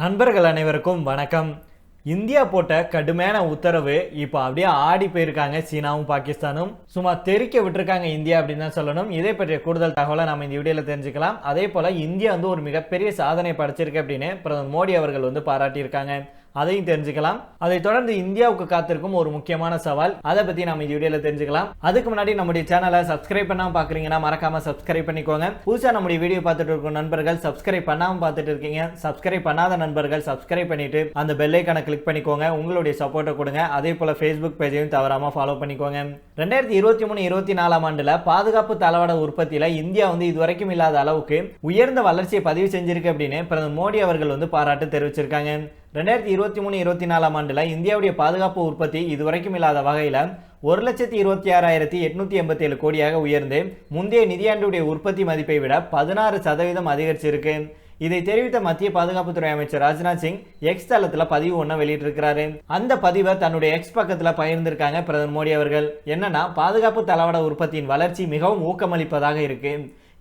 நண்பர்கள் அனைவருக்கும் வணக்கம். இந்தியா போட்ட கடுமையான உத்தரவு இப்போ அப்படியே ஆடி போயிருக்காங்க சீனாவும் பாகிஸ்தானும். சும்மா தெறிக்க விட்டுருக்காங்க இந்தியா அப்படின்னு தான் சொல்லணும். இதை பற்றிய கூடுதல் தகவலை நம்ம இந்த வீடியோவில் தெரிஞ்சுக்கலாம். அதே போல் இந்தியா வந்து ஒரு மிகப்பெரிய சாதனை படைச்சிருக்கு அப்படின்னு பிரதமர் மோடி அவர்கள் வந்து பாராட்டியிருக்காங்க. அதையும் தெரிஞ்சுக்கலாம். அதை தொடர்ந்து இந்தியாவுக்கு காத்திருக்கும் ஒரு முக்கியமான சவால். அதை பத்தி நம்ம இந்த வீடியோல தெரிஞ்சுக்கலாம். அதுக்கு முன்னாடி நம்முடைய சேனலை சப்ஸ்கிரைப் பண்ணாம பாக்குறீங்கன்னா மறக்காம சப்ஸ்கிரைப் பண்ணிக்கோங்க. புதுசா நம்முடைய வீடியோ பார்த்துட்டு இருக்கும் நண்பர்கள் சப்ஸ்கிரைப் பண்ணாம பார்த்துட்டு இருக்கீங்க. சப்ஸ்கிரைப் பண்ணாத நண்பர்கள் சப்ஸ்கிரைப் பண்ணிட்டு அந்த பெல் ஐக்கானை கிளிக் பண்ணிக்கோங்க. உங்களுடைய சப்போர்ட்டை கொடுங்க. அதே போல ஃபேஸ்புக் பேஜையும் தவறாம ஃபாலோ பண்ணிக்கோங்க. ரெண்டாயிரத்தி இருபத்தி மூணு இருபத்தி நாலாம் ஆண்டுல பாதுகாப்பு தளவாட உற்பத்தியில இந்தியா வந்து இதுவரைக்கும் இல்லாத அளவுக்கு உயர்ந்த வளர்ச்சியை பதிவு செஞ்சிருக்கு அப்படின்னு பிரதமர் மோடி அவர்கள் வந்து பாராட்டு தெரிவிச்சிருக்காங்க. ரெண்டாயிரத்தி இருபத்தி மூணு இருபத்தி நாலாம் ஆண்டில் இந்தியாவுடைய பாதுகாப்பு உற்பத்தி இதுவரைக்கும் இல்லாத வகையில் ஒரு லட்சத்தி இருபத்தி ஆறாயிரத்தி எட்நூத்தி எண்பத்தி ஏழு கோடியாக உயர்ந்து முந்தைய நிதியாண்டுடைய உற்பத்தி மதிப்பை விட பதினாறு சதவீதம் அதிகரிச்சிருக்கு. இதை தெரிவித்த மத்திய பாதுகாப்புத்துறை அமைச்சர் ராஜ்நாத் சிங் எக்ஸ் தளத்துல பதிவு ஒன்று வெளியிட்டிருக்கிறாரு. அந்த பதிவை தன்னுடைய எக்ஸ் பக்கத்துல பகிர்ந்திருக்காங்க பிரதமர் மோடி அவர்கள். என்னன்னா பாதுகாப்பு தளவாட உற்பத்தியின் வளர்ச்சி மிகவும் ஊக்கமளிப்பதாக இருக்கு.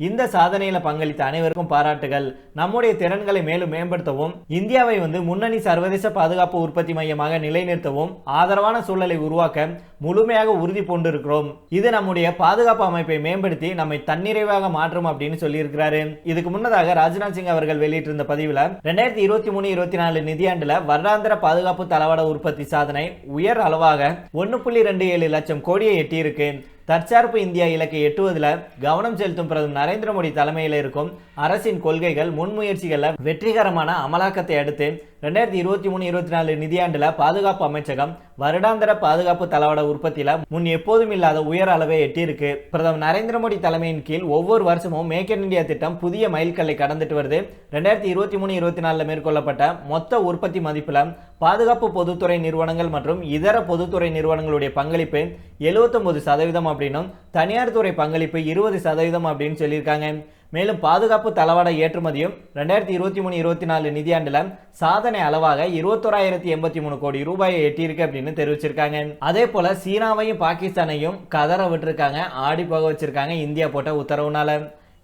இந்த சாதனையில பங்களித்த அனைவருக்கும் பாராட்டுகள். நம்முடைய திறன்களை மேலும் மேம்படுத்தவும் இந்தியாவை வந்து முன்னணி சர்வதேச பாதுகாப்பு உற்பத்தி மையமாக நிலைநிறுத்தவும் ஆதரவான சூழலை உருவாக்க முழுமையாக உறுதி பூண்டிருக்கிறோம். இது நம்முடைய பாதுகாப்பு அமைப்பை மேம்படுத்தி நம்மை தன்னிறைவாக மாற்றும் அப்படின்னு சொல்லியிருக்கிறாரு. இதுக்கு முன்னதாக ராஜ்நாத் சிங் அவர்கள் வெளியிட்டிருந்த பதிவில் ரெண்டாயிரத்தி இருபத்தி மூணு இருபத்தி நாலு நிதியாண்டுல வருடாந்திர பாதுகாப்பு தளவாட உற்பத்தி சாதனை உயர் அளவாக ஒன்று புள்ளி ரெண்டு ஏழு லட்சம் கோடியை எட்டியிருக்கு. தற்சார்பு இந்தியா இலக்கை எட்டுவதில் கவனம் செலுத்தும் பிரதமர் நரேந்திர மோடி தலைமையில் இருக்கும் அரசின் கொள்கைகள் முன்முயற்சிகளில் வெற்றிகரமான அமலாக்கத்தை அடுத்து ரெண்டாயிரத்தி இருபத்தி மூணு இருபத்தி நாலு நிதியாண்டில் பாதுகாப்பு அமைச்சகம் வருடாந்திர பாதுகாப்பு தளவாட உற்பத்தியில் முன் எப்போதும் இல்லாத உயர் அளவை எட்டியிருக்கு. பிரதமர் நரேந்திர மோடி தலைமையின் கீழ் ஒவ்வொரு வருஷமும் மேக் இன் இந்தியா திட்டம் புதிய மைல்கல்லை கடந்துட்டு வருது. ரெண்டாயிரத்தி இருபத்தி மூணு இருபத்தி நாலில் மேற்கொள்ளப்பட்ட மொத்த உற்பத்தி மதிப்பில் பாதுகாப்பு பொதுத்துறை நிறுவனங்கள் மற்றும் இதர பொதுத்துறை நிறுவனங்களுடைய பங்களிப்பு எழுபத்தொன்பது சதவீதம் அப்படின்னும் தனியார் துறை பங்களிப்பு இருபது சதவீதம் அப்படின்னு சொல்லியிருக்காங்க. மேலும் பாதுகாப்பு தளவாட ஏற்றுமதியும் ரெண்டாயிரத்தி இருபத்தி மூணு இருபத்தி நாலு நிதியாண்டில் சாதனை அளவாக இருபத்தோராயிரத்தி எண்பத்தி மூணு கோடி ரூபாயை எட்டியிருக்கு அப்படின்னு தெரிவிச்சிருக்காங்க. அதே போல சீனாவையும் பாகிஸ்தானையும் கதற விட்டுருக்காங்க ஆடி போக வச்சிருக்காங்க இந்தியா போட்ட உத்தரவுனால.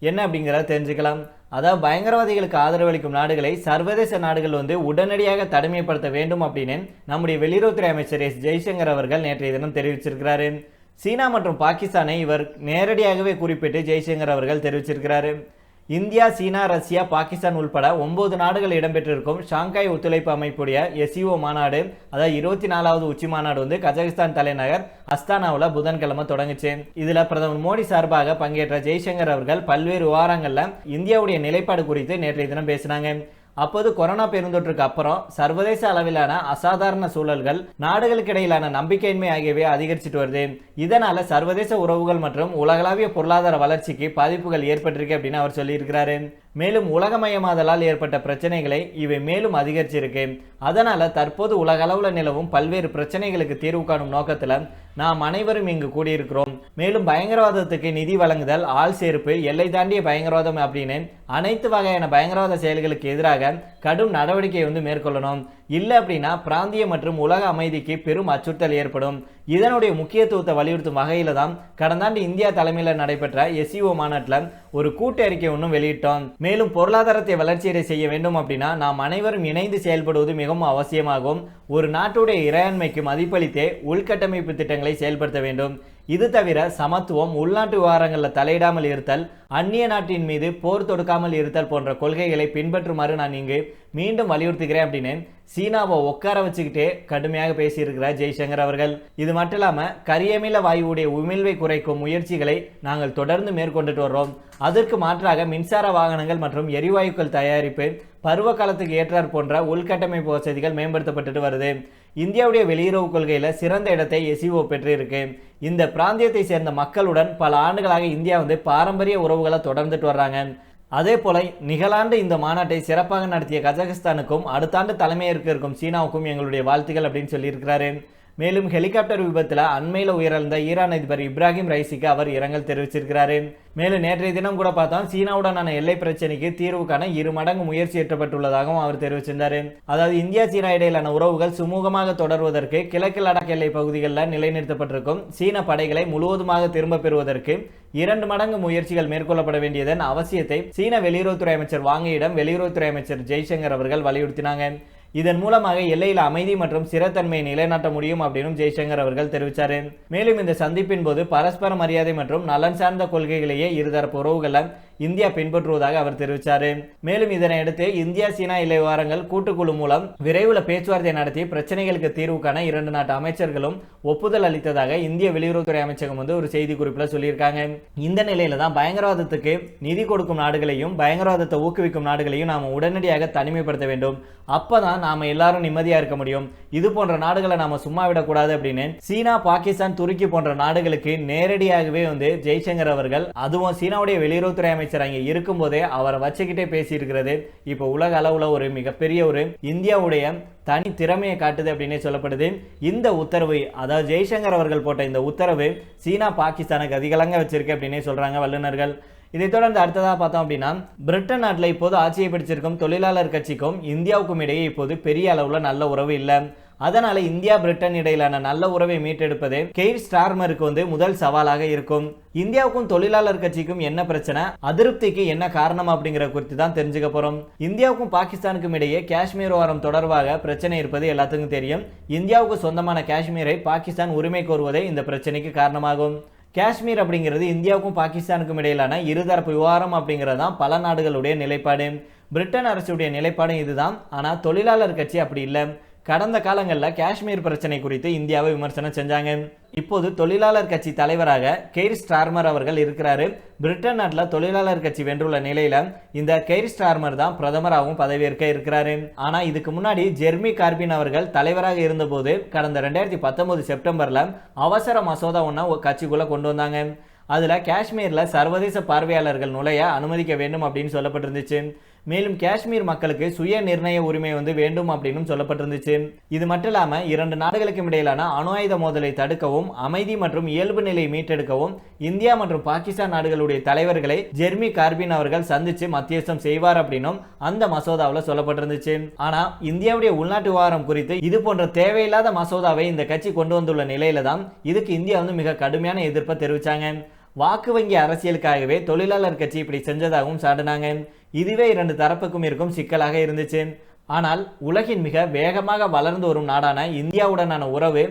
என்ன அப்படிங்கிறத தெரிஞ்சுக்கலாம். அதாவது பயங்கரவாதிகளுக்கு ஆதரவளிக்கும் நாடுகளை சர்வதேச நாடுகள் வந்து உடனடியாக தனிமைப்படுத்த வேண்டும் அப்படின்னு நம்முடைய வெளியுறவுத்துறை அமைச்சர் எஸ் ஜெய்சங்கர் அவர்கள் நேற்றைய தினம் தெரிவிச்சிருக்கிறாரு. சீனா மற்றும் பாகிஸ்தானை இவர் நேரடியாகவே குறிப்பிட்டு ஜெய்சங்கர் அவர்கள் தெரிவிச்சிருக்கிறாரு. இந்தியா சீனா ரஷ்யா பாகிஸ்தான் உள்பட ஒன்பது நாடுகள் இடம்பெற்றிருக்கும் ஷாங்காய் ஒத்துழைப்பு அமைப்புடைய எஸ்இஓ மாநாடு அதாவது இருபத்தி நாலாவது உச்சி மாநாடு வந்து கஜகஸ்தான் தலைநகர் அஸ்தானாவில் புதன்கிழமை தொடங்குச்சு. இதில் பிரதமர் மோடி சார்பாக பங்கேற்ற ஜெய்சங்கர் அவர்கள் பல்வேறு விவகாரங்களில் இந்தியாவுடைய நிலைப்பாடு குறித்து நேற்றைய தினம் பேசினாங்க. அப்போது கொரோனா பெருந்தொற்றுக்கு அப்புறம் சர்வதேச அளவிலான அசாதாரண சூழல்கள் நாடுகளுக்கு இடையிலான நம்பிக்கையின்மை ஆகியவை அதிகரிச்சுட்டு வருது. இதனால சர்வதேச உறவுகள் மற்றும் உலகளாவிய பொருளாதார வளர்ச்சிக்கு பாதிப்புகள் ஏற்பட்டிருக்கு அப்படின்னு அவர் சொல்லியிருக்கிறாரு. மேலும் உலகமயமாதலால் ஏற்பட்ட பிரச்சனைகளை இவை மேலும் அதிகரிச்சிருக்கு. அதனால் தற்போது உலகளவில் நிலவும் பல்வேறு பிரச்சனைகளுக்கு தீர்வு காணும் நோக்கத்தில் நாம் அனைவரும் இங்கு கூடியிருக்கிறோம். மேலும் பயங்கரவாதத்துக்கு நிதி வழங்குதல் ஆள் சேர்ப்பு எல்லை தாண்டிய பயங்கரவாதம் அப்படின்னு அனைத்து வகையான பயங்கரவாத செயல்களுக்கு எதிராக கடும் நடவடிக்கை வந்து மேற்கொள்ளணும். இல்லை அப்படின்னா பிராந்திய மற்றும் உலக அமைதிக்கு பெரும் அச்சுறுத்தல் ஏற்படும். இதனுடைய முக்கியத்துவத்தை வலியுறுத்தும் வகையில் தான் கடந்த ஆண்டு இந்தியா தலைமையில் நடைபெற்ற எஸ்இஓ மாநாட்டில் ஒரு கூட்டு அறிக்கை ஒன்றும் வெளியிட்டோம். மேலும் பொருளாதாரத்தை வளர்ச்சியடை செய்ய வேண்டும் அப்படின்னா நாம் அனைவரும் இணைந்து செயல்படுவது மிகவும் அவசியமாகும். ஒரு நாட்டுடைய இறையாண்மைக்கு மதிப்பளித்தே உள்கட்டமைப்பு திட்டங்களை செயல்படுத்த வேண்டும். இது தவிர சமத்துவம் உள்நாட்டு விவகாரங்களில் தலையிடாமல் இருத்தல் அந்நிய நாட்டின் மீது போர் தொடுக்காமல் இருத்தல் போன்ற கொள்கைகளை பின்பற்றுமாறு நான் இங்கு மீண்டும் வலியுறுத்துகிறேன் அப்படின்னு சீனாவை உட்கார வச்சுக்கிட்டே கடுமையாக பேசியிருக்கிறார் ஜெய்சங்கர் அவர்கள். இது மட்டும் இல்லாமல் கரியமில வாயுவுடைய உமிழ்வை குறைக்கும் முயற்சிகளை நாங்கள் தொடர்ந்து மேற்கொண்டுட்டு வர்றோம். அதற்கு மாற்றாக மின்சார வாகனங்கள் மற்றும் எரிவாயுக்கள் தயாரிப்பு பருவ காலத்துக்கு ஏற்றார் போன்ற உள்கட்டமைப்பு வசதிகள் மேம்படுத்தப்பட்டுட்டு வருது. இந்தியாவுடைய வெளியுறவு கொள்கையில் சிறந்த இடத்தை எசிஓ பெற்றிருக்கு. இந்த பிராந்தியத்தை சேர்ந்த மக்களுடன் பல ஆண்டுகளாக இந்தியா வந்து பாரம்பரிய உறவுகளை தொடர்ந்துட்டு வர்றாங்க. அதே போல நிகழாண்டு இந்த மாநாட்டை சிறப்பாக நடத்திய கஜகஸ்தானுக்கும் அடுத்த ஆண்டு தலைமையேற்க இருக்கும் சீனாவுக்கும் எங்களுடைய வாழ்த்துக்கள் அப்படின்னு சொல்லியிருக்கிறாரு மேலும் ஹெலிகாப்டர் விபத்தில் அண்மையில் உயிரிழந்த ஈரான் அதிபர் இப்ராஹிம் ரைசிக்கு அவர் இரங்கல் தெரிவிச்சிருக்கிறாரு. மேலும் நேற்றைய தினம் கூட பார்த்தோம் சீனாவுடனான எல்லை பிரச்சனைக்கு தீர்வுக்கான இரு மடங்கு முயற்சி எட்டப்பட்டுள்ளதாகவும் அவர் தெரிவிச்சிருந்தாரு. அதாவது இந்தியா சீனா இடையிலான உறவுகள் சுமூகமாக தொடர்வதற்கு கிழக்கு லடாக் எல்லை பகுதிகளில் நிலைநிறுத்தப்பட்டிருக்கும். சீன படைகளை முழுவதுமாக திரும்ப பெறுவதற்கு இரண்டு மடங்கு முயற்சிகள் மேற்கொள்ளப்பட வேண்டியதன் அவசியத்தை சீன வெளியுறவுத்துறை அமைச்சர் வாங்கியிடம் வெளியுறவுத்துறை அமைச்சர் ஜெய்சங்கர் அவர்கள் வலியுறுத்தினாங்க. இதன் மூலமாக எல்லையில் அமைதி மற்றும் ஸ்திரத்தன்மையை நிலைநாட்ட முடியும் அப்படின்னு ஜெய்சங்கர் அவர்கள் தெரிவித்தார் மேலும் இந்த சந்திப்பின் போது பரஸ்பர மரியாதை மற்றும் நலன் சார்ந்த கொள்கைகளையே இருதரப்பு உறவுகளை இந்தியா பின்பற்றுவதாக அவர் தெரிவித்தார் மேலும் இதனையடுத்து இந்தியா சீனா இல்லை விவகாரங்கள் கூட்டுக்குழு மூலம் விரைவில் பேச்சுவார்த்தை நடத்தி பிரச்சனைகளுக்கு தீர்வு காண இரண்டு நாட்டு அமைச்சர்களும் ஒப்புதல் அளித்ததாக இந்திய வெளியுறவுத்துறை அமைச்சகம் வந்து ஒரு செய்தி குறிப்பில் சொல்லியிருக்காங்க. இந்த நிலையில தான் பயங்கரவாதத்துக்கு நிதி கொடுக்கும் நாடுகளையும் பயங்கரவாதத்தை ஊக்குவிக்கும் நாடுகளையும் நாம் உடனடியாக தனிமைப்படுத்த வேண்டும். அப்பதான் நாம எல்லாரும் நிம்மதியா இருக்க முடியும். இது போன்ற நாடுகளை நாம சும்மா விடக்கூடாது அப்படின்னு சீனா பாகிஸ்தான் துருக்கி போன்ற நாடுகளுக்கு நேரடியாகவே வந்து ஜெய்சங்கர் அவர்கள் அதுவும் சீனாவுடைய வெளியுறவுத்துறை அமைச்சர் அங்கே இருக்கும்போதே அவரை வச்சுக்கிட்டே பேசியிருக்கிறது. இப்போ உலக அளவில் ஒரு மிகப்பெரிய ஒரு இந்தியாவுடைய தனி திறமையை காட்டுது அப்படின்னே சொல்லப்படுது. இந்த உத்தரவு அதாவது ஜெய்சங்கர் அவர்கள் போட்ட இந்த உத்தரவு சீனா பாகிஸ்தானுக்கு அதிகலங்க வச்சிருக்கு அப்படின்னே சொல்கிறாங்க வல்லுநர்கள். இதைத் தொடர்ந்து அடுத்ததாக பார்த்தோம் அப்படின்னா பிரிட்டன் நாட்டில் இப்போது ஆட்சியை பிடிச்சிருக்கும் தொழிலாளர் கட்சிக்கும் இந்தியாவுக்கும் இடையே இப்போது பெரிய அளவில் நல்ல உறவு இல்லை. அதனால இந்தியா பிரிட்டன் இடையிலான நல்ல உறவை மீட்டெடுப்பது கெய்ர் ஸ்டார்மருக்கு வந்து முதல் சவாலாக இருக்கும். இந்தியாவுக்கும் தொழிலாளர் கட்சிக்கும் என்ன பிரச்சனை? அதிருப்திக்கு என்ன காரணம் அப்படிங்கிற குறித்து தான் தெரிஞ்சுக்க போறோம். இந்தியாவுக்கும் பாகிஸ்தானுக்கும் இடையே காஷ்மீர் வாரம் தொடர்பாக பிரச்சனை இருப்பது எல்லாத்துக்கும் தெரியும். இந்தியாவுக்கு சொந்தமான காஷ்மீரை பாகிஸ்தான் உரிமை கோருவதே இந்த பிரச்சனைக்கு காரணமாகும். காஷ்மீர் அப்படிங்கிறது இந்தியாவுக்கும் பாகிஸ்தானுக்கும் இடையிலான இருதரப்பு விவகாரம் அப்படிங்கிறது தான் பல நாடுகளுடைய நிலைப்பாடு. பிரிட்டன் அரசுடைய நிலைப்பாடும் இதுதான். ஆனால் தொழிலாளர் கட்சி அப்படி இல்லை. கடந்த காலங்களில் காஷ்மீர் பிரச்சனை குறித்து இந்தியாவை விமர்சனம் செஞ்சாங்க. இப்போது தொழிலாளர் கட்சி தலைவராக கெய்ர் ஸ்டார்மர் அவர்கள் இருக்கிறாரு. பிரிட்டன் நாட்டில் தொழிலாளர் கட்சி வென்றுள்ள நிலையில இந்த கெய்ர் ஸ்டார்மர் தான் பிரதமராகவும் பதவியேற்க இருக்கிறாரு. ஆனா இதுக்கு முன்னாடி ஜெர்மி கார்பின் அவர்கள் தலைவராக இருந்தபோது கடந்த ரெண்டாயிரத்தி பத்தொன்பது செப்டம்பர்ல அவசர மசோதா ஒன்னா கட்சிக்குள்ள கொண்டு வந்தாங்க. அதுல காஷ்மீர்ல சர்வதேச பார்வையாளர்கள் நுழைய அனுமதிக்க வேண்டும் அப்படின்னு சொல்லப்பட்டிருந்துச்சு. மேலும் காஷ்மீர் மக்களுக்கு சுய நிர்ணய உரிமை வந்து வேண்டும் அப்படின்னு சொல்லப்பட்டிருந்துச்சு. இது மட்டும் இல்லாம இரண்டு நாடுகளுக்கும் இடையிலான அணு ஆயுத மோதலை தடுக்கவும் அமைதி மற்றும் இயல்பு நிலையை மீட்டெடுக்கவும் இந்தியா மற்றும் பாகிஸ்தான் நாடுகளுடைய தலைவர்களை ஜெர்மி கார்பின் அவர்கள் சந்திச்சு மத்தியஸ்தம் செய்வார் அப்படின்னும் அந்த மசோதாவில் சொல்லப்பட்டிருந்துச்சு. ஆனா இந்தியாவுடைய உள்நாட்டு விவகாரம் குறித்து இது போன்ற தேவையில்லாத மசோதாவை இந்த கட்சி கொண்டு வந்துள்ள நிலையில தான் இதுக்கு இந்தியா வந்து மிக கடுமையான எதிர்ப்பை தெரிவிச்சாங்க. வாக்கு வங்கி அரசியலுக்காகவே தொழிலாளர் கட்சி இப்படி செஞ்சதாகவும் சாடினாங்க இதுவே இரண்டு தரப்புக்கும் இருக்கும் சிக்கலாக இருந்துச்சு. ஆனால் உலகின் மிக வேகமாக வளர்ந்து வரும் நாடான இந்தியாவுடனான உறவு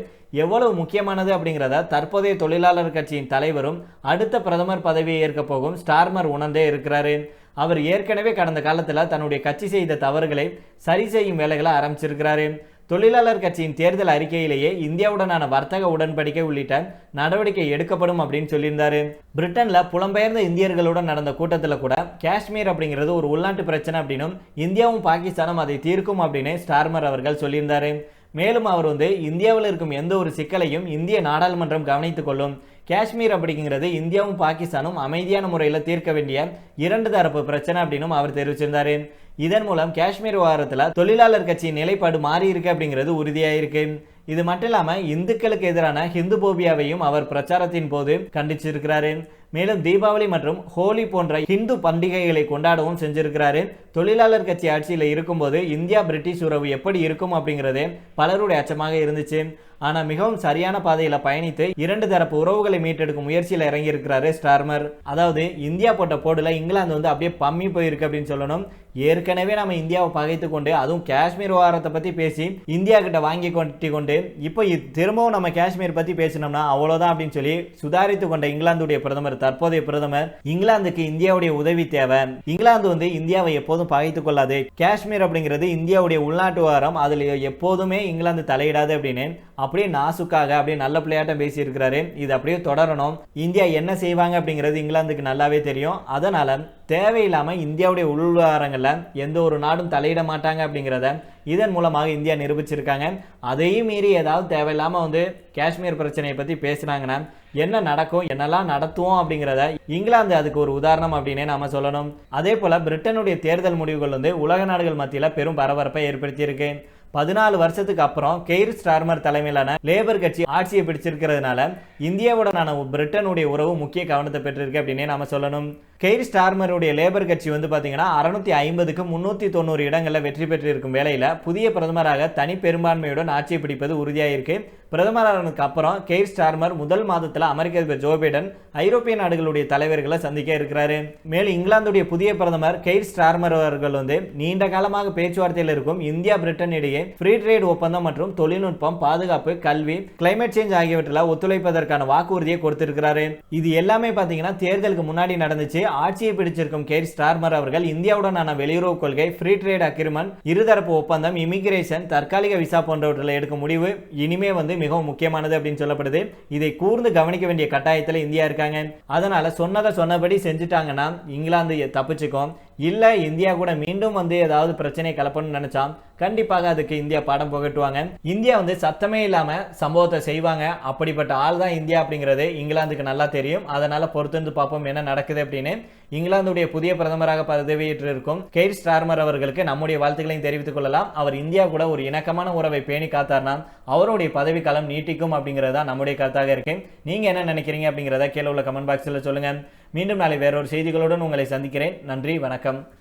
எவ்வளவு முக்கியமானது அப்படிங்கிறத தற்போதைய தொழிலாளர் கட்சியின் தலைவரும் அடுத்த பிரதமர் பதவியை ஏற்க போகும் ஸ்டார்மர் உணர்ந்தே இருக்கிறாரு. அவர் ஏற்கனவே கடந்த காலத்தில் தன்னுடைய கட்சி செய்த தவறுகளை சரி செய்யும் வேலைகளை ஆரம்பிச்சிருக்கிறாரு. தொழிலாளர் கட்சியின் தேர்தல் அறிக்கையிலேயே இந்தியாவுடனான வர்த்தக உடன்படிக்கை உள்ளிட்ட நடவடிக்கை எடுக்கப்படும் அப்படின்னு சொல்லியிருந்தாரு. பிரிட்டன்ல புலம்பெயர்ந்த இந்தியர்களுடன் நடந்த கூட்டத்தில் கூட காஷ்மீர் அப்படிங்கிறது ஒரு உள்நாட்டு பிரச்சனை அப்படின்னும் இந்தியாவும் பாகிஸ்தானும் அதை தீர்க்கும் அப்படின்னு ஸ்டார்மர் அவர்கள் சொல்லியிருந்தாரு. மேலும் அவர் வந்து இந்தியாவில் இருக்கும் எந்த ஒரு சிக்கலையும் இந்திய நாடாளுமன்றம் கவனித்துக் கொள்ளும். காஷ்மீர் அப்படிங்கிறது இந்தியாவும் பாகிஸ்தானும் அமைதியான முறையில் தீர்க்க வேண்டிய இரண்டு தரப்பு பிரச்சனை அப்படின்னும் அவர் தெரிவிச்சிருந்தாரு. இதன் மூலம் காஷ்மீர் விவகாரத்தில் தொழிலாளர் கட்சியின் நிலைப்பாடு மாறி இருக்கு அப்படிங்கிறது உறுதியாயிருக்கு. இது மட்டும் இல்லாம இந்துக்களுக்கு எதிரான ஹிந்து போபியாவையும் அவர் பிரச்சாரத்தின் போது கண்டிச்சிருக்கிறாரு. மேலும் தீபாவளி மற்றும் ஹோலி போன்ற ஹிந்து பண்டிகைகளை கொண்டாடவும் செஞ்சிருக்கிறாரு. தொழிலாளர் கட்சி ஆட்சியில் இருக்கும்போது இந்தியா பிரிட்டிஷ் உறவு எப்படி இருக்கும் அப்படிங்கிறது பலருடைய அச்சமாக இருந்துச்சு. ஆனால் மிகவும் சரியான பாதையில் பயணித்து இரண்டு தரப்பு உறவுகளை மீட்டெடுக்கும் முயற்சியில் இறங்கி இருக்கிறாரு ஸ்டார்மர். அதாவது இந்தியா போட்ட போடுல இங்கிலாந்து வந்து அப்படியே பம்மி போயிருக்கு அப்படின்னு சொல்லணும். ஏற்கனவே நம்ம இந்தியாவை பகைத்து கொண்டு அதுவும் காஷ்மீர் விவகாரத்தை பற்றி பேசி இந்தியா கிட்ட வாங்கி கொட்டி கொண்டு இப்போ இ- திரும்பவும் நம்ம காஷ்மீர் பற்றி பேசினோம்னா அவ்வளோதான் அப்படின்னு சொல்லி சுதாரித்து கொண்ட இங்கிலாந்துடைய பிரதமர் தற்போதைய பிரதமர் இங்கிலாந்துக்கு இந்தியாவுடைய உதவி தேவை. இங்கிலாந்து வந்து இந்தியாவை எப்போதும் பகைத்துக் கொள்ளாது. காஷ்மீர் அப்படிங்கிறது இந்தியாவுடைய உள்நாட்டு விவகாரம் அதில் எப்போதுமே இங்கிலாந்து தலையிடாது அப்படின்னு அப்படியே நாசுக்காக அப்படியே நல்ல பிள்ளையாட்டம் பேசி இருக்கிறாரு இது அப்படியே தொடரணும். இந்தியா என்ன செய்வாங்க அப்படிங்கிறது இங்கிலாந்துக்கு நல்லாவே தெரியும். அதனால தேவையில்லாமல் இந்தியாவுடைய உள் எந்த ஒரு நாடும் தலையிட மாட்டாங்க அப்படிங்கிறத இதன் மூலமாக இந்தியா நிரூபிச்சிருக்காங்க. அதையும் மீறி ஏதாவது தேவையில்லாமல் வந்து காஷ்மீர் பிரச்சனையை பற்றி பேசினாங்கன்னா என்ன நடக்கும் என்னெல்லாம் நடத்துவோம் அப்படிங்கிறத இங்கிலாந்து அதுக்கு ஒரு உதாரணம் அப்படின்னே நாம சொல்லணும். அதே போல பிரிட்டனுடைய தேர்தல் முடிவுகள் வந்து உலக நாடுகள் மத்தியில் பெரும் பரபரப்பை ஏற்படுத்தியிருக்கு. பதினாலு வருஷத்துக்கு அப்புறம் கெய்ர் ஸ்டார்மர் தலைமையிலான லேபர் கட்சி ஆட்சியை பிடிச்சிருக்கிறதுனால இந்தியாவுடனான பிரிட்டனுடைய உறவு முக்கிய கவனத்தை பெற்றிருக்கு அப்படின்னே நாம சொல்லணும். கெய்ர் ஸ்டார்மருடைய லேபர் கட்சி வந்து பார்த்தீங்கன்னா அறுநூத்தி ஐம்பதுக்கு முன்னூத்தி தொண்ணூறு இடங்களில் வெற்றி பெற்றிருக்கும் வேளையில் புதிய பிரதமராக தனி பெரும்பான்மையுடன் ஆட்சியை பிடிப்பது உறுதியாயிருக்கு. பிரதமரானதுக்கு அப்புறம் கெய்ர் ஸ்டார்மர் முதல் மாதத்தில் அமெரிக்க அதிபர் ஜோ பைடன் ஐரோப்பிய நாடுகளுடைய தலைவர்களை சந்திக்க இருக்கிறாரு. மேலும் இங்கிலாந்துடைய புதிய பிரதமர் கெய்ர் ஸ்டார்மர் அவர்கள் வந்து நீண்ட காலமாக பேச்சுவார்த்தையில் இருக்கும் இந்தியா பிரிட்டன் இடையே ஃப்ரீ ட்ரேட் ஒப்பந்தம் மற்றும் தொழில்நுட்பம் பாதுகாப்பு கல்வி கிளைமேட் சேஞ்ச் ஆகியவற்றில் ஒத்துழைப்பதற்கான வாக்குறுதியை கொடுத்திருக்கிறாரு. இது எல்லாமே பார்த்தீங்கன்னா தேர்தலுக்கு முன்னாடி நடந்துச்சு. ஆட்சியை பிடிச்சிருக்கும் கேர் ஸ்டார்மர் அவர்கள் இந்தியாவுடனான வெளியுறவு கொள்கை ஃப்ரீ ட்ரேட் அக்ரிமெண்ட் இருதரப்பு ஒப்பந்தம் இமிகிரேஷன் தற்காலிக விசா போன்றவற்றில் எடுக்கும் முடிவு இனிமே வந்து மிகவும் முக்கியமானது அப்படின்னு சொல்லப்படுது. இதை கூர்ந்து கவனிக்க வேண்டிய கட்டாயத்தில் இந்தியா இருக்காங்க. அதனால சொன்னதை சொன்னபடி செஞ்சுட்டாங்கன்னா இங்கிலாந்து தப்பிச்சுக்கும். இல்லை இந்தியா கூட மீண்டும் வந்து ஏதாவது பிரச்சனை கலப்பணும்னு நினைச்சா கண்டிப்பாக அதுக்கு இந்தியா பாடம் புகட்டுவாங்க. இந்தியா வந்து சத்தமே இல்லாம சம்பவத்தை செய்வாங்க. அப்படிப்பட்ட ஆள் தான் இந்தியா அப்படிங்கிறது இங்கிலாந்துக்கு நல்லா தெரியும். அதனால பொறுத்திருந்து பார்ப்போம் என்ன நடக்குது அப்படின்னு. இங்கிலாந்துடைய புதிய பிரதமராக பதவியேற்று இருக்கும் கெய்ர் ஸ்டார்மர் அவர்களுக்கு நம்முடைய வாழ்த்துக்களையும் தெரிவித்துக் கொள்ளலாம். அவர் இந்தியா கூட ஒரு இணக்கமான உறவை பேணி காத்தார்னா அவருடைய பதவி காலம் நீட்டிக்கும் அப்படிங்கிறது தான் நம்முடைய கருத்தாக இருக்கு. நீங்க என்ன நினைக்கிறீங்க அப்படிங்கிறத கீழே உள்ள கமெண்ட் பாக்ஸில் சொல்லுங்க. மீண்டும் நாளை வேறொரு செய்திகளுடன் உங்களை சந்திக்கிறேன். நன்றி வணக்கம்.